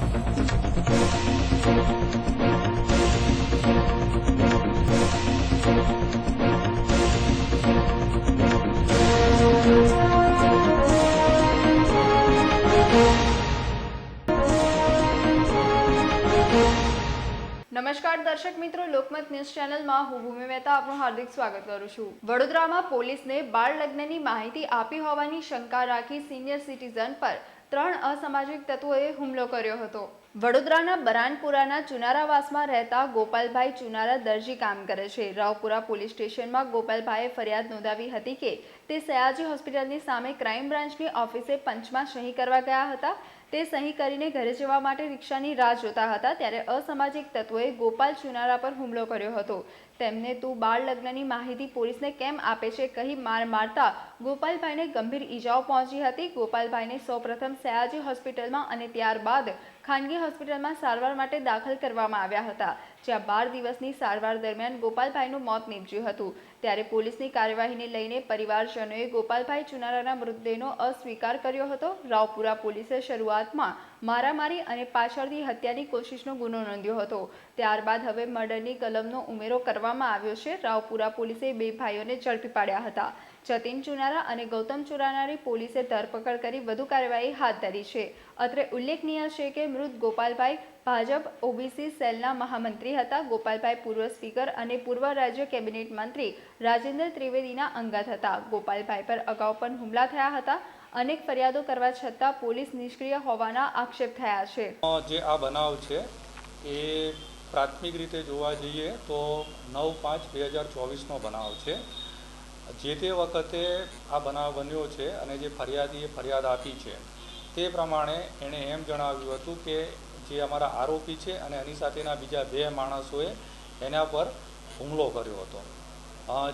નમસ્કાર દર્શક મિત્રો, લોકમત ન્યૂઝ ચેનલમાં હું ભૂમિ મહેતા આપનું હાર્દિક સ્વાગત કરું છું. વડોદરામાં પોલીસને બાળ લગ્નની માહિતી આપી હોવાની શંકા રાખી સિનિયર સિટીઝન પર ત્રણ અસામાજિક તત્વોએ હુમલો કર્યો હતો. વડોદરાના બરાનપુરાના ચુનારાવાસમાં રહેતા ગોપાલભાઈ ચુનારા દરજી કામ કરે છે. રાવપુરા પોલીસ સ્ટેશનમાં ગોપાલભાઈએ ફરિયાદ નોંધાવી હતી કે, તે સયાજી હોસ્પિટલની સામે ક્રાઇમ બ્રાન્ચની ઓફિસે પંચમાં સહી કરવા ગયા હતા. તે સહી કરીને ઘરે જવા માટે રિક્ષાની રાહ જોતા હતા, ત્યારે અસામાજિક તત્વોએ ગોપાલ ચુનારા પર હુમલો કર્યો હતો. તેમને તું બાળ લગ્નની માહિતી પોલીસને કેમ આપે છે કહી માર મારતા ગોપાલભાઈને ગંભીર ઈજાઓ પહોંચી હતી. ગોપાલભાઈને સૌપ્રથમ સયાજી હોસ્પિટલમાં અને ત્યારબાદ ખાનગી હોસ્પિટલમાં સારવાર માટે દાખલ કરવામાં આવ્યા હતા, જ્યાં બાર દિવસની સારવાર દરમિયાન ગોપાલભાઈનું મોત નીપજ્યું હતું. ત્યારે પોલીસની કાર્યવાહીને લઈને પરિવારજનોએ ગોપાલભાઈ ચુનારાના મૃતદેહનો અસ્વીકાર કર્યો હતો. રાવપુરા પોલીસે શરૂઆતમાં મારામારી અને પાછળથી હત્યાની કોશિશનો ગુનો નોંધ્યો હતો. ત્યારબાદ હવે મર્ડરની કલમનો ઉમેરો કરવામાં આવ્યો છે. રાવપુરા પોલીસે બે ભાઈઓને ઝડપી પાડ્યા હતા. જતીન ચુનારા અને ગૌતમ ચુનારાની પોલીસે ધરપકડ કરી વધુ કાર્યવાહી હાથ ધરી છે. અત્રે ઉલ્લેખનીય છે કે મૃત ગોપાલભાઈ ભાજપ, ઓબીસી સેલના મહામંત્રી હતા. ગોપાલભાઈ પૂર્વ સ્પીકર અને પૂર્વ રાજ્ય કેબિનેટ મંત્રી રાજેન્દ્ર ત્રિવેદીના અંગત હતા. ગોપાલભાઈ પર અગાઉ પણ હુમલા થયા હતા. અનેક ફરિયાદો કરવા છતાં પોલીસ નિષ્ક્રિય હોવાના આક્ષેપ થયા છે. જે આ બનાવ છે, એ પ્રાથમિક રીતે જોવા જઈએ તો નવ પાંચ બે હજાર ચોવીસનો બનાવ છે. જે તે વખતે આ બનાવ બન્યો છે અને જે ફરિયાદીએ ફરિયાદ આપી છે, તે પ્રમાણે એણે એમ જણાવ્યું હતું કે જે અમારા આરોપી છે અને એની સાથેના બીજા બે માણસોએ એના પર હુમલો કર્યો હતો.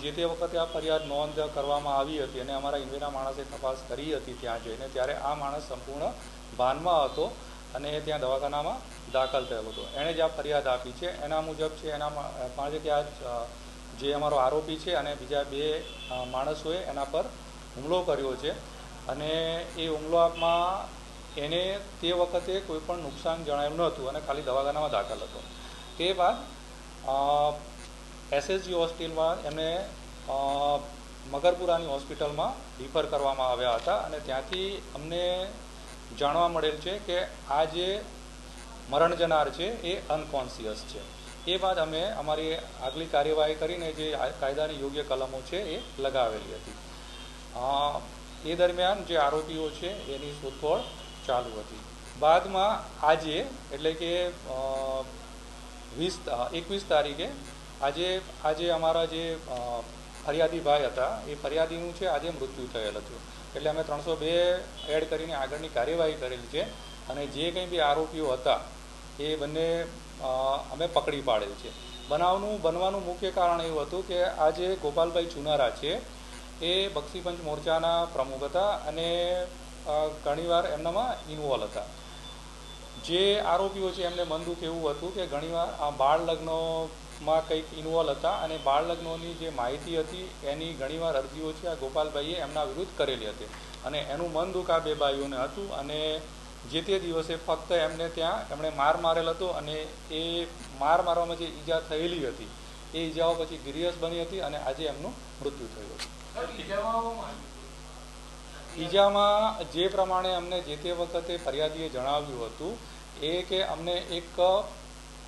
જે તે વખતે આ ફરિયાદ નોંધ કરવામાં આવી હતી અને અમારા ઇન્વેના માણસે તપાસ કરી હતી ત્યાં જઈને, ત્યારે આ માણસ સંપૂર્ણ ભાનમાં હતો અને એ ત્યાં દવાખાનામાં દાખલ થયો હતો. એણે જે આ ફરિયાદ આપી છે. એના મુજબ છે, એના પાસે કે આ જે અમારો આરોપી છે અને બીજા બે માણસોએ એના પર હુમલો કર્યો છે. અને એ હુમલામાં એને તે વખતે કોઈ પણ નુકસાન જણાયું ન હતું અને ખાલી દવાખાનામાં દાખલ હતો. તે બાદ એસએસજી હોસ્પિટલમાં એમને મગરપુરાની હોસ્પિટલમાં રિફર કરવામાં આવ્યા હતા અને ત્યાંથી અમને જાણવા મળેલ છે કે આ જે મરણ જનાર છે એ અનકોન્શિયસ છે. એ બાદ અમે અમારી આગલી કાર્યવાહી કરીને જે કાયદાની યોગ્ય કલમો છે એ લગાવેલી હતી. એ દરમિયાન જે આરોપીઓ છે એની શોધખોળ ચાલુ હતી. બાદમાં આજે, એટલે કે વીસ, એકવીસ તારીખે આજે આજે અમારા જે ફરિયાદી ભાઈ હતા, એ ફરિયાદીનું છે આજે મૃત્યુ થયેલ હતું. એટલે અમે ત્રણસો બે એડ કરીને આગળની કાર્યવાહી કરેલી છે અને જે કંઈ બી આરોપીઓ હતા, એ બંને અમે પકડી પાડેલ છે. બનાવનું, બનવાનું મુખ્ય કારણ એવું હતું કે આ જે ગોપાલભાઈ ચુનારા છે, એ બક્ષીપંચ મોરચાના પ્રમુખ હતા અને ઘણીવાર એમનામાં ઇન્વોલ્વ હતા. જે આરોપીઓ છે, એમને બંદૂક એવું હતું કે ઘણીવાર આ બાળ લગ્નોમાં કંઈક ઇન્વોલ્વ હતા અને બાળ લગ્નોની જે માહિતી હતી, એની ઘણીવાર અરજીઓ છે, આ ગોપાલભાઈએ એમના વિરુદ્ધ કરેલી હતી. અને એનું મન દુઃખ આ બે ભાઈઓને હતું અને જે તે દિવસે ફક્ત એમને ત્યાં એમણે માર મારેલ હતો અને એ માર મારવામાં જે ઈજા થયેલી હતી એ ઈજાઓ પછી ગિરિયસ બની હતી અને આજે એમનું મૃત્યુ થયું હતું. ઈજામાં જે પ્રમાણે અમને જે તે વખતે ફરિયાદીએ જણાવ્યું હતું એ કે અમને એક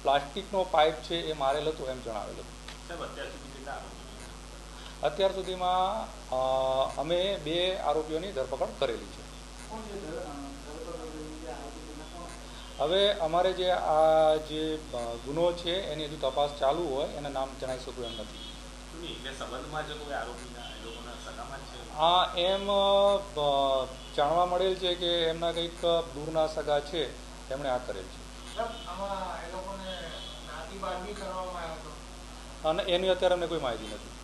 પ્લાસ્ટિકનો પાઇપ છે એ મારેલ હતો એમ જણાવેલ હતું. અત્યાર સુધીમાં અમે બે આરોપીઓની ધરપકડ કરેલી છે હવે અમારે જે આ જે ગુનો છે એની હજુ તપાસ ચાલુ હોય એના નામ જણાવી શકું એમ નથી. આ એમ જાણવા મળેલ છે કે એમના કંઈક દૂરના સગા છે એમણે આ કરેલ છે. અને એની અત્યારે અમને કોઈ માહિતી નથી.